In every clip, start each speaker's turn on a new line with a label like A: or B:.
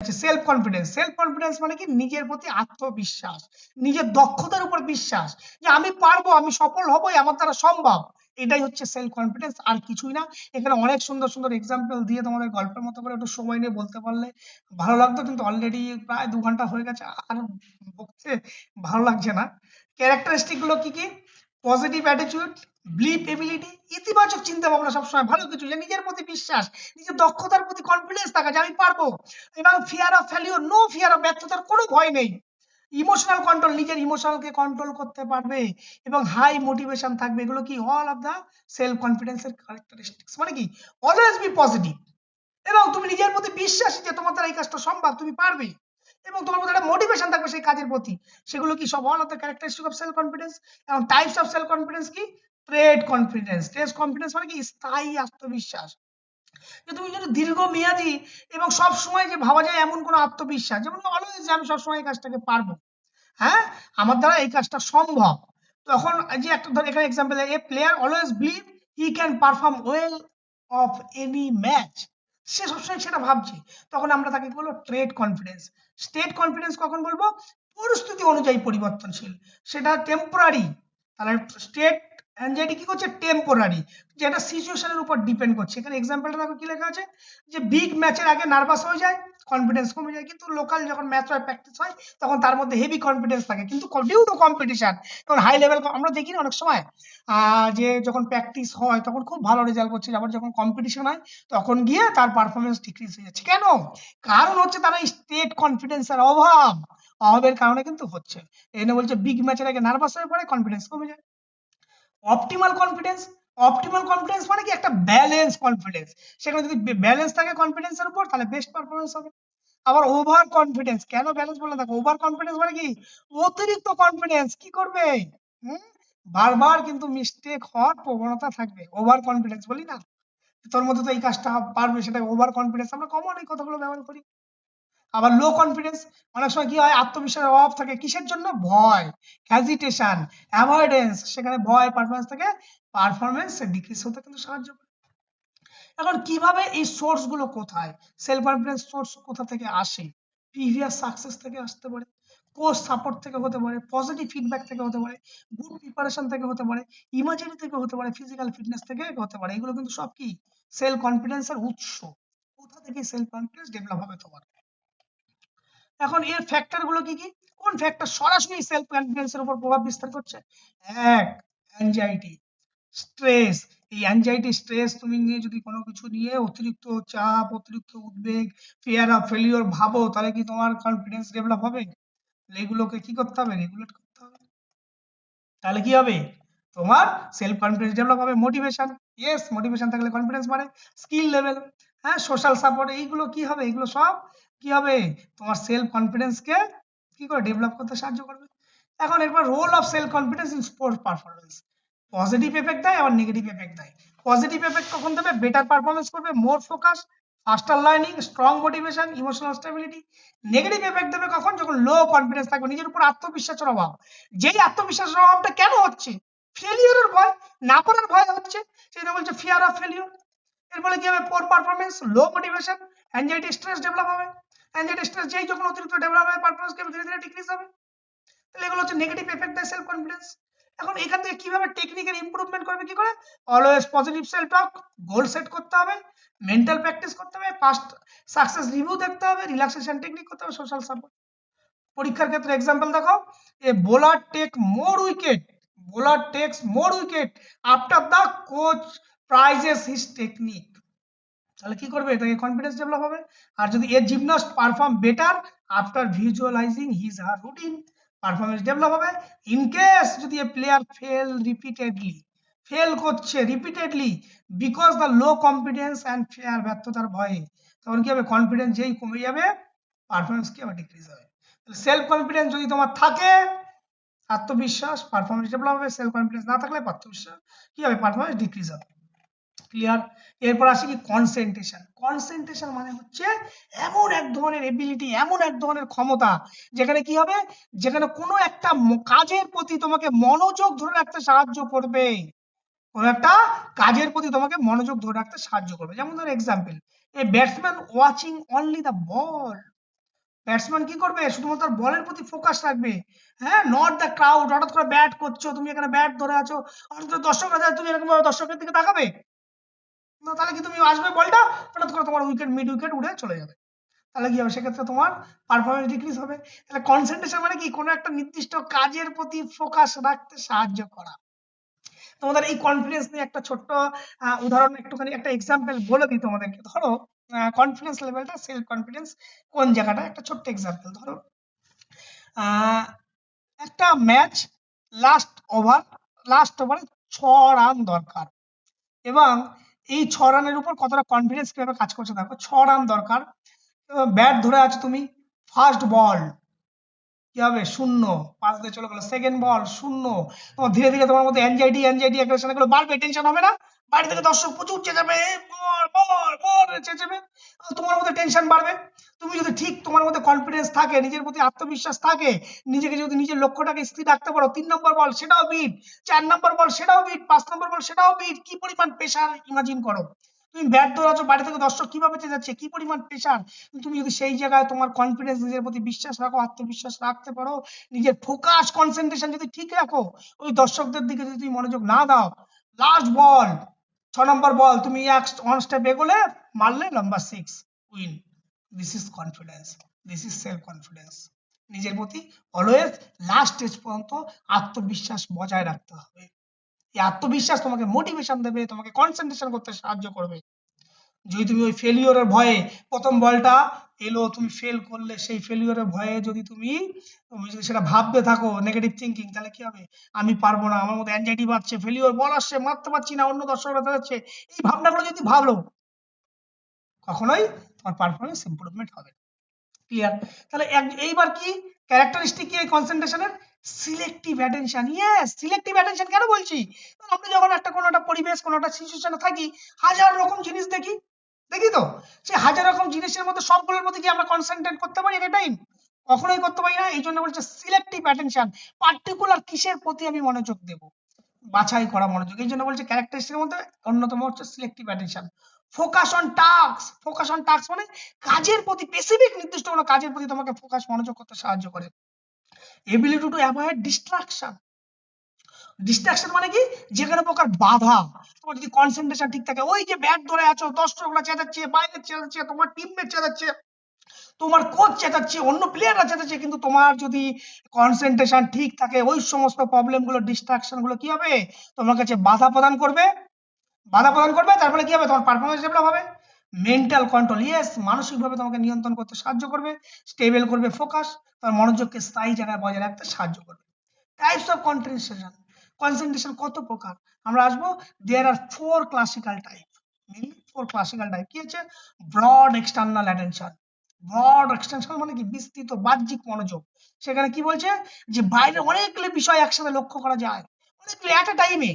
A: Self confidence self confidence মানে কি? নিজের প্রতি আত্মবিশ্বাস, নিজের দক্ষতার উপর বিশ্বাস যে আমি পারব, আমি সফল হবই, আমার দ্বারা সম্ভব। এটাই হচ্ছে সেলফ কনফিডেন্স আর কিছুই না। এখানে অনেক সুন্দর সুন্দর এক্সাম্পল দিয়ে তোমাদের গল্পের মতো করে একটু সময় নিয়ে বলতে পারলে ভালো লাগতো। কিন্তু অলরেডি প্রায় দু ঘণ্টা হয়ে গেছে। আর বলতে ভালো লাগছে না। ক্যারেক্টারিস্টিকগুলো কি কি? পজিটিভ অ্যাটিটিউড বিলিভ এবিলিটি ইতিবাচক চিন্তা ভাবনা সবসময় ভালো কিছু। যে নিজের প্রতি বিশ্বাস, নিজের দক্ষতার প্রতি কনফিডেন্স থাকা যে আমি পারব। এবং fear of failure no fear of ব্যর্থতার কোনো ভয় নেই। ইমোশনাল কন্ট্রোল নিজের ইমোশনালকে কন্ট্রোল করতে পারবে। এবং হাই মোটিভেশন থাকবে। এগুলো কি? অল অফ দা সেলফ কনফিডেন্সের ক্যারেক্টারিস্টিক্স মানে কি? অলওয়েজ বি পজিটিভ এবং তুমি নিজের প্রতি বিশ্বাসী যে তোমার দ্বারা এই কাজটা সম্ভব, তুমি পারবে। এবং তোমার মধ্যে একটা মোটিভেশন থাকবে সেই কাজের প্রতি। সেগুলো কি সব all of the characteristic of self confidence এবং টাইপস অফ সেলফ কনফিডেন্স কি? ট্রেড কনফিডেন্স ট্রেড কনফিডেন্স মানে কি? স্থায়ী আত্মবিশ্বাস। যে তুমি যদি দীর্ঘমেয়াদী এবং সব সময় যে ভাবা যায় এমন কোনো আত্মবিশ্বাস, যেমন অলওয়েজ আমি সবসময় এই কাজটাকে পারব হ্যাঁ? আমার দ্বারা এই কাজটা সম্ভব। তখন যে একটা ধর এখানে example a player always believe he can perform well of any match সে সবসময় সেটা ভাবছে। তখন আমরা তাকে বলব? ট্রেড কনফিডেন্স স্টেট কনফিডেন্স কখন বলব? পরিস্থিতি অনুযায়ী পরিবর্তনশীল। সেটা টেম্পোরারি তাহলে স্টেট অ্যাংজাইটি কি করছে? টেম্পোরারি যেটা সিচুয়েশনের উপর ডিপেন্ড করছে। এখানে এক্সাম্পলটা দেখো কি লেখা আছে? যে বিগ ম্যাচের আগে নার্ভাস হয়ে যায় কনফিডেন্স কমে যায়। কিন্তু লোকাল যখন ম্যাচ হয় প্র্যাকটিস হয়, তখন তার মধ্যে হেভি কনফিডেন্স থাকে। কিন্তু ডিউ টু কম্পিটিশন তখন হাই লেভেল আমরা দেখি অনেক সময় যে যখন প্র্যাকটিস হয়, তখন খুব ভালো রেজাল্ট করছে আবার যখন কম্পিটিশন হয়, তখন গিয়ে তার পারফরমেন্স ডিক্রিজ হয়ে যাচ্ছে। কেন? কারণ হচ্ছে তারা স্টেট কনফিডেন্সের অভাব। অভাবের কারণে কিন্তু হচ্ছে। এনে বলছে বিগ ম্যাচের আগে নার্ভাস হয়ে পড়ে কনফিডেন্স কমে যায়। অপটিমাল কনফিডেন্স অপটিমাল কনফিডেন্স মানে কি? একটা ব্যালেন্স কনফিডেন্স সেখানে যদি ব্যালেন্স থাকে কনফিডেন্সের উপর, তাহলে বেস্ট পারফরমেন্স হবে। আবার ওভার কনফিডেন্স কেন ব্যালেন্স বলে? দেখো ওভার কনফিডেন্স মানে কি? অতিরিক্ত কনফিডেন্স কি করবে? বারবার কিন্তু মিস্টেক হওয়ার প্রবণতা থাকবে। ওভার কনফিডেন্স বলি না? তোর মধ্যে তো এই কাজটা পারবে, সেটা ওভার কনফিডেন্স আমরা কমন এই কথাগুলো ব্যবহার করি। আবার লো কনফিডেন্স অনেক সময় কি হয়, আত্মবিশ্বাসের অভাব থাকে। কিসের জন্য? ভয় হ্যাজিটেশন অ্যাভয়েডেন্স সেখানে ভয় পারফরমেন্স থেকে। পারফরমেন্স ডিক্রিজ হতে কিন্তু সাহায্য করে। এখন কীভাবে এই সোর্সগুলো কোথায়? সেলফ কনফিডেন্স সোর্স কোথা থেকে আসে? প্রিভিয়াস সাকসেস থেকে আসতে পারে কোচ সাপোর্ট থেকে হতে পারে পজিটিভ ফিডব্যাক থেকে হতে পারে গুড প্রিপারেশন থেকে হতে পারে ইমাজিনি থেকে হতে পারে ফিজিক্যাল ফিটনেস থেকে হতে পারে। এগুলো কিন্তু সব কি? সেলফ কনফিডেন্সের উৎস। কোথা থেকে সেলফ কনফিডেন্স ডেভেলপ হবে তোমার? এখন এর ফ্যাক্টরগুলো কি কি? কোন ফ্যাক্টর সরাসরি সেলফ কনফিডেন্স এর উপর প্রভাব বিস্তার করছে? এক অ্যাংজাইটি স্ট্রেস এই অ্যাংজাইটি স্ট্রেস তুমি নিয়ে যদি কোনো কিছু নিয়ে অতিরিক্ত চাপ, অতিরিক্ত উদ্বেগ ফিয়ার অফ ফেলিওর ভাবো, তাহলে কি তোমার কনফিডেন্স ডেভেলপ হবে? এগুলোকে কি করতে হবে? রেগুলেট করতে হবে। তাহলে কি হবে? তোমার সেলফ কনফিডেন্স ডেভেলপ হবে মোটিভেশন ইয়েস মোটিভেশন থাকলে কনফিডেন্স বাড়ে। স্কিল লেভেল হ্যাঁ সোশ্যাল সাপোর্ট এইগুলো কি হবে? এগুলো সব কি হবে? তোমার সেলফ কনফিডেন্সকে কি করে ডেভেলপ করতে সাহায্য করবে? এখন এরপর role of self confidence in sports performance positive effect দেয় আবার নেগেটিভ এফেক্ট দেয়। পজিটিভ এফেক্ট কখন দেবে? বেটার পারফরমেন্স করবে more focus faster learning strong motivation emotional stability negative effect দেবে কখন? যখন লো কনফিডেন্স থাকবে, নিজের উপর আত্মবিশ্বাসের অভাব। যেই আত্মবিশ্বাসের অভাবটা কেন হচ্ছে? ফেলিওরের ভয়, না করার ভয় হচ্ছে সেটা বলছে ফিয়ার অফ ফেলিওর এর ফলে কি হবে? Poor performance low motivation anxiety stress develop হবে। স্ট্রেস যেই যখন অতিরিক্ত ডেভেলপ হবে পারফরমেন্স কে ধীরে ধীরে ডিক্রিজ হবে, তাহলে এগুলো হচ্ছে নেগেটিভ এফেক্ট দেয় সেলফ কনফিডেন্স এখন এখান থেকে কীভাবে টেকনিক্যাল করবে, কি করে? Always positive self talk goal set করতে হবে মেন্টাল প্র্যাকটিস করতে হবে পাস্ট সাকসেস রিভিউ দেখতে হবে রিল্যাক্সেশন টেকনিক করতে হবে সোশ্যাল সাপোর্ট পরীক্ষার ক্ষেত্রে এক্সাম্পল দেখো a bowler take more wicket bowler takes more wicket after the coach praises his technique তাহলে কি করবে? এটাকে কনফিডেন্স ডেভেলপ হবে। আর যদি a gymnast perform better after visualizing his her routine performance develop হবে। ইন কেস যদি a player fail repeatedly fail করছে repeatedly because the low confidence and fear ব্যর্থতার ভয়ে, তখন কি হবে? কনফিডেন্স যেই কমে যাবে পারফরমেন্স কি আবার ডিক্রিজ হবে। সেলফ কনফিডেন্স যদি তোমার থাকে, আত্মবিশ্বাস পারফরমেন্স ডেভেলপ হবে। সেলফ কনফিডেন্স না থাকলে আত্মবিশ্বাস কি হবে? পারফরমেন্স ডিক্রিজ হবে। ক্লিয়ার এরপর আসি কি কনসেন্ট্রেশন কনসেন্ট্রেশন মানে হচ্ছে এমন এক ধরনের এবিলিটি এমন এক ধরনের ক্ষমতা যেখানে কি হবে? যেখানে কোনো একটা কাজের প্রতি তোমাকে মনোযোগ ধরে রাখতে সাহায্য করবে। কোনো একটা কাজের প্রতি তোমাকে মনোযোগ ধরে রাখতে সাহায্য করবে। যেমন ধরো example a batsman watching only the ball batsman কি করবে? শুধুমাত্র বলের প্রতি ফোকাস রাখবে। হ্যাঁ? নট দ্য ক্রাউড হঠাৎ করে ব্যাট করছ, তুমি এখানে ব্যাট ধরে আছো। করে দর্শক আছে তুমি এরকম ভাবে দর্শকের দিকে তাকাবে? তাহলে কি তুমি আসবে বলটা? হঠাৎ করে তোমার উইকেট মিড উইকেট উড়ে চলে যাবে। তাহলে কি হবে? সেক্ষেত্রে তোমার পারফরমেন্স ডিক্রিজ হবে। তাহলে কনসেন্ট্রেশন মানে কি? কোনো একটা নির্দিষ্ট কাজের প্রতি ফোকাস রাখতে সাহায্য করা। তোমাদের এই কনফিডেন্স নিয়ে একটা ছোট্ট উদাহরণ, একটুখানি একটা এক্সাম্পল বলে দিই তোমাদেরকে। ধরো কনফিডেন্স লেভেলটা সেলফ কনফিডেন্স কোন জায়গাটা? একটা ছোট্ট এক্সাম্পল ধরো। একটা ম্যাচ লাস্ট ওভার লাস্ট ওভারে ছ রান দরকার। এবং এই ছ রানের উপর কতটা কনফিডেন্স কীভাবে কাজ করছে দেখো? ছ রান দরকার। ব্যাট ধরে আছো তুমি। ফার্স্ট বল কি হবে? শূন্য। পাঁচ দিয়ে চলে গেলো। সেকেন্ড বল শূন্য। তোমার ধীরে ধীরে তোমার মধ্যে অ্যাংজাইটি অ্যাংজাইটি অ্যাগ্রেশন এগুলো বাড়বে টেনশন হবে না। বাড়ি থেকে দর্শক প্রচুর চেঁচাবে। বল বল বল, চেঁচাবে। তোমার মধ্যে টেনশন বাড়বে। তুমি যদি ঠিক তোমার মধ্যে কনফিডেন্স থাকে, নিজের প্রতি আত্মবিশ্বাস থাকে, নিজেকে যদি নিজের লক্ষ্যটাকে স্থির রাখতে পারো, তিন নম্বর বল সেটাও বিট চার নম্বর বল সেটাও বিট পাঁচ নম্বর বল সেটাও বিট কি পরিমাণ প্রেশার ইমাজিন করো। তুমি ব্যাট ধরাছো বাড়ি থেকে দর্শক কীভাবে চেঁচাচ্ছে কি পরিমাণ প্রেশার তুমি যদি সেই জায়গায় তোমার কনফিডেন্স নিজের প্রতি বিশ্বাস রাখো, আত্মবিশ্বাস রাখতে পারো, নিজের ফোকাস কনসেন্ট্রেশন যদি ঠিক রাখো, ওই দর্শকদের দিকে যদি তুমি মনোযোগ না দাও লাস্ট বল ছ নম্বর বল তুমি এক ওয়ান স্টেপ এগোলে মারলে number six win this is confidence this is self confidence নিজের প্রতি অলওয়েজ লাস্ট স্টেজ পর্যন্ত আত্মবিশ্বাস বজায় রাখতে হবে। এই আত্মবিশ্বাস তোমাকে মোটিভেশন দেবে, তোমাকে কনসেন্ট্রেশন করতে সাহায্য করবে। যদি তুমি ওই ফেলিওরের ভয়ে প্রথম বলটা এলো, তুমি ফেল করলে সেই ফেলিওরের ভয়ে যদি তুমি তুমি যদি সেটা ভাবতে থাকো নেগেটিভ থিঙ্কিং তাহলে কি হবে? আমি পারব না, আমার মধ্যে অ্যাংজাইটি বাড়ছে ফেলিওর বল আসছে মারতে পারছি না, অন্য দর্শকরা যাচ্ছে এই ভাবনাগুলো যদি ভাবলো, কখনোই তোমার পারফরমেন্স ইমপ্রুভমেন্ট হবে ক্লিয়ার তাহলে এইবার কি? ক্যারেক্টারিস্টিক কি এই কনসেন্ট্রেশনের selective attention yes selective attention কেন বলছি? আমরা যখন একটা কোনো একটা পরিবেশ, কোনো একটা সিচুয়েশনে থাকি, হাজার রকম জিনিস দেখি দেখি তো? সেই হাজার রকম জিনিসের মধ্যে সবগুলোর মধ্যে কি আমরা কনসেন্ট্রেট করতে পারি এটা টাইম কখনোই করতে পারি না, এই জন্য বলছে সিলেক্টিভ অ্যাটেনশন পার্টিকুলার কিসের প্রতি আমি মনোযোগ দেব? বাছাই করা মনোযোগ, এই জন্য বলছে ক্যারেক্টারিস্টিকের মধ্যে অন্যতম হচ্ছে selective attention focus on task focus on task মানে কাজের প্রতি স্পেসিফিক নির্দিষ্ট কোনো কাজের প্রতি তোমাকে ফোকাস মনোযোগ করতে সাহায্য করে। Ability to avoid distraction distraction মানে কি? যে কোনো প্রকার বাধা। তোমার যদি কনসেন্ট্রেশন ঠিক থাকে, ওই যে ব্যাট ধরে আছো দশ দর্শকরা চেঁচাচ্ছে, বাইরে চেঁচাচ্ছে, তোমার টিমমেট চেঁচাচ্ছে, তোমার কোচ চেঁচাচ্ছে, অন্য প্লেয়াররা চেঁচাচ্ছে, কিন্তু তোমার যদি কনসেন্ট্রেশন ঠিক থাকে, ওই সমস্ত প্রবলেমগুলো ডিস্ট্রাকশনগুলো কি হবে? তোমার কাছে বাধা প্রদান করবে। বাধা প্রদান করবে, তারপরে কি হবে? তোমার পারফরমেন্স ডেভেলপ হবে। মেন্টাল কন্ট্রোল ইয়েস মানসিকভাবে তোমাকে নিয়ন্ত্রণ করতে সাহায্য করবে স্টেবল করবে ফোকাস তোমার মনোযোগকে স্থায়ী জায়গায় বজায় রাখতে সাহায্য করবে। টাইপস অফ কনসেন্ট্রেশন কনসেন্ট্রেশন কত প্রকার? আমরা আসব there are four classical type mainly four classical type কি হচ্ছে broad external attention broad extension মানে কি? বিস্তৃত, বাহ্যিক মনোযোগ। সেখানে কি বলছে? যে বাইরে অনেকগুলো বিষয় একসাথে লক্ষ্য করা যায়। অনেকগুলো এট এ টাইমে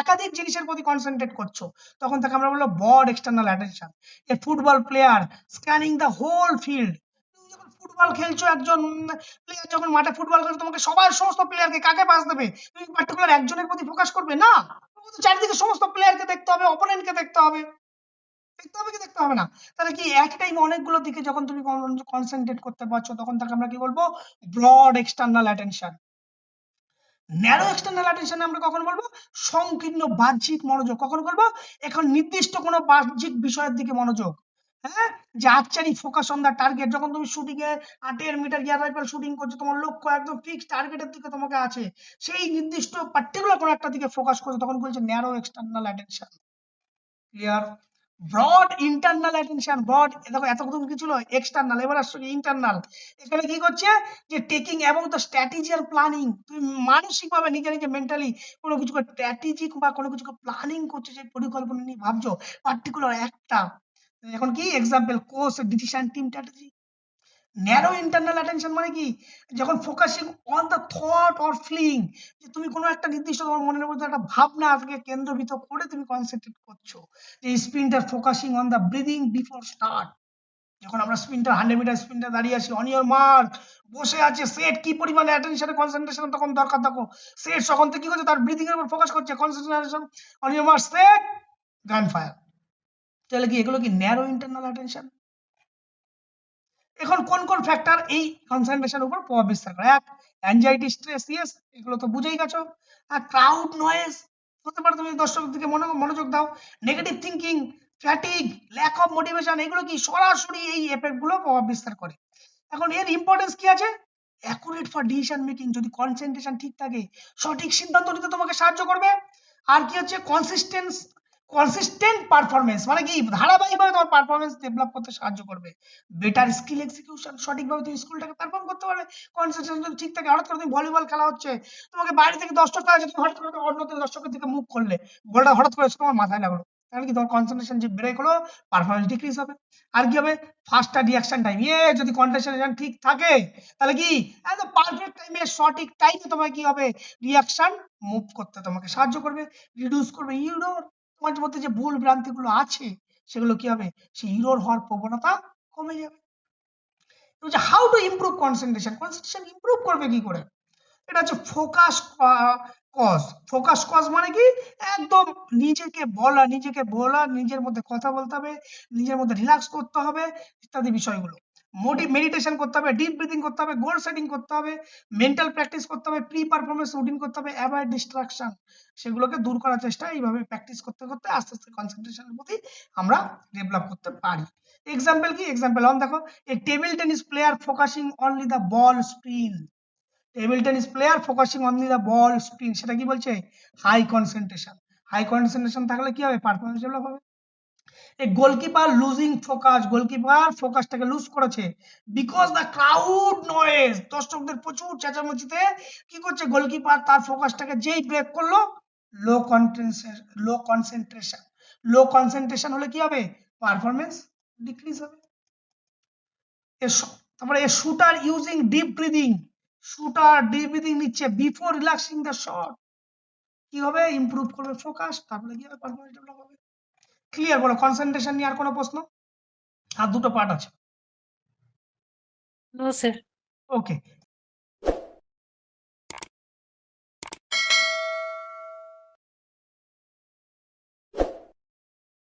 A: একাধিক জিনিসের প্রতি কনসেন্ট্রেট করছ, তখন তাকে আমরা বলব broad external attention a football player scanning the whole field football খেলছো একজন প্লেয়ার যখন মাঠে ফুটবল খেলছো, তোমাকে সবার সমস্ত প্লেয়ারকে কাকে পাস দেবে? তুমি পার্টিকুলার একজনের প্রতি ফোকাস করবে? না। চারিদিকে সমস্ত প্লেয়ারকে দেখতে হবে অপোনেন্টকে দেখতে হবে। দেখতে হবে কি দেখতে হবে না? তাহলে কি এক টাইমে অনেকগুলো দিকে যখন তুমি কনসেন্ট্রেট করতে পারছ, তখন তাকে আমরা কি বলব? Broad external attention narrow external attention আমরা কখন বলব? সংকীর্ণ বাহ্যিক মনোযোগ কখন বলব? এখন নির্দিষ্ট কোনো বাহ্যিক বিষয়ের দিকে মনোযোগ। হ্যাঁ? যে archery focus on the target যখন তুমি শুটিং এ দেড় মিটার গিয়ার রাইফেল শুটিং করছ, তোমার লক্ষ্য একদম ফিক্স টার্গেটের দিকে তোমাকে আছে। সেই নির্দিষ্ট পার্টিকুলার কোনো একটা দিকে ফোকাস করছ, তখন বলছে narrow external attention clear broad internal attention broad দেখো এতক্ষণ কি ছিল এক্সটার্নাল এবার আসছে ইন্টারনাল এখানে কি করছে? যে টেকিং এবং দ্য স্ট্র্যাটেজিয়াল প্ল্যানিং তুমি মানসিকভাবে নিজে নিজে মেন্টালি কোনো কিছু স্ট্র্যাটেজিক বা কোনো কিছু প্ল্যানিং করছ যে পরিকল্পনা নিয়ে ভাবছ পার্টিকুলার একটা। এখন কি? Example course decision team strategy narrow internal attention মানে কি? যখন focusing on the thought or feeling যে তুমি কোনো একটা নির্দিষ্ট তোমার মনের মধ্যে একটা ভাবনা আজকে কেন্দ্রভূত করে তুমি কনসেন্ট্রেট করছ, যে sprinter focusing on the breathing before start যখন আমরা স্প্রিন্টার হান্ড্রেড মিটার স্প্রিন্টার দাঁড়িয়ে আছি অন ইয়োর মার্ক বসে আছে সেট কি পরিমাণে অ্যাটেনশনে কনসেন্ট্রেশন তখন দরকার? দেখো সেট তখন থেকে কি করছে? তার ব্রিদিং এর উপর ফোকাস করছে concentration on your mark set gun fire তাহলে কি এগুলো কি ন্যারো ইন্টারনাল অ্যাটেনশন এখন কোন কোন ফ্যাক্টর এই কনসেন্ট্রেশন উপর প্রভাব বিস্তার করে? এক অ্যাংজাইটি স্ট্রেস ইয়েস এগুলো তো বুঝেই গেছো। আর ক্রাউড নয়েজ হতে পারে তুমি দর্শকের দিকে মনো- মনোযোগ দাও। Negative thinking fatigue lack of motivation এগুলো কি সরাসরি এই এফেক্টগুলো প্রভাব বিস্তার করে? এখন এর ইম্পর্টেন্স কি আছে? অ্যাকুরেট ফর ডিসিশন মেকিং যদি কনসেন্ট্রেশন ঠিক থাকে, সঠিক সিদ্ধান্ত নিতে তোমাকে সাহায্য করবে। আর কি হচ্ছে কনসিস্টেন্স কনসিস্টেন্ট পারফরমেন্স মানে কি? ধারাবাহিকভাবে তোমার পারফরমেন্স ডেভেলপ করতে সাহায্য করবে। বেটার স্কিল এক্সিকিউশন সঠিকভাবে তুমি স্কুলটাকে পারফর্ম করতে পারবে কনসেন্ট্রেশন ঠিক থাকে, হঠাৎ করে তুমি ভলিবল খেলা হচ্ছে, তোমাকে বাইরে থেকে দশটা খেলা তুমি হঠাৎ করে অন্য দর্শকের দিকে মুখ করলে বলটা হঠাৎ করে তোমার মাথায় লাগল, তাহলে কি তোমার কনসেন্ট্রেশন যে ব্রেক হলো পারফরমেন্স ডিক্রিজ হবে। আর কি হবে? ফাস্টার রিয়াকশন টাইম ইয়ে যদি কনসেন্ট্রেশন ঠিক থাকে, তাহলে কি? একদম পারফেক্ট টাইমে সঠিক টাইমে তোমার কি হবে? রিয়াকশন মুভ করতে তোমাকে সাহায্য করবে রিডিউস করবে ইউরোর তোমার মধ্যে যে ভুল ভ্রান্তিগুলো আছে, সেগুলো কি হবে? সেই ইউরোর হওয়ার প্রবণতা কমে যাবে। How to improve concentration concentration improve করবে কি করে? এটা হচ্ছে ফোকাস কজ ফোকাস কজ মানে কি? একদম নিজেকে বলা নিজেকে বলা, নিজের মধ্যে কথা বলতে হবে, নিজের মধ্যে রিল্যাক্স করতে হবে ইত্যাদি বিষয়গুলো। মোটিভ মেডিটেশন করতে হবে ডিপ ব্রিদিং করতে হবে গোল সেটিং করতে হবে মেন্টাল প্র্যাকটিস করতে হবে প্রি পারফরমেন্স রুটিন করতে হবে অ্যাভয়েড ডিস্ট্রাকশন সেগুলোকে দূর করার চেষ্টা, এইভাবে প্র্যাকটিস করতে করতে আস্তে আস্তে কনসেন্ট্রেশনের প্রতি আমরা ডেভেলপ করতে পারি। এক্সাম্পল কি? এক্সাম্পল অন দেখো a table tennis player focusing only the ball spin table tennis player focusing only the ball spin সেটা কি বলছে? হাই কনসেন্ট্রেশন হাই কনসেন্ট্রেশন থাকলে কি হবে? পারফরমেন্স ডেভেলপ হবে। A goalkeeper losing focus goalkeeper ফোকাসটাকে lose করেছে because the crowd noise দর্শকদের প্রচুর চেঁচামেচিতে কি করছে, গোলকিপার তার ফোকাসটাকে যেই ব্রেক করল low concentration low concentration low concentration হলে কি হবে? পারফরমেন্স ডিক্রিজ হবে। তারপরে a shooter using deep breathing shooter deep breathing নিচ্ছে বিফোর রিল্যাক্সিং দ্য শট কি হবে? ইমপ্রুভ করবে ফোকাস তারপরে কি হবে? পারফরমেন্স ডেভেলপ হবে। ক্লিয়ার বলো কনসেন্ট্রেশন নিয়ে আর কোনো প্রশ্ন? আর দুটো পার্ট আছে।
B: No sir
A: okay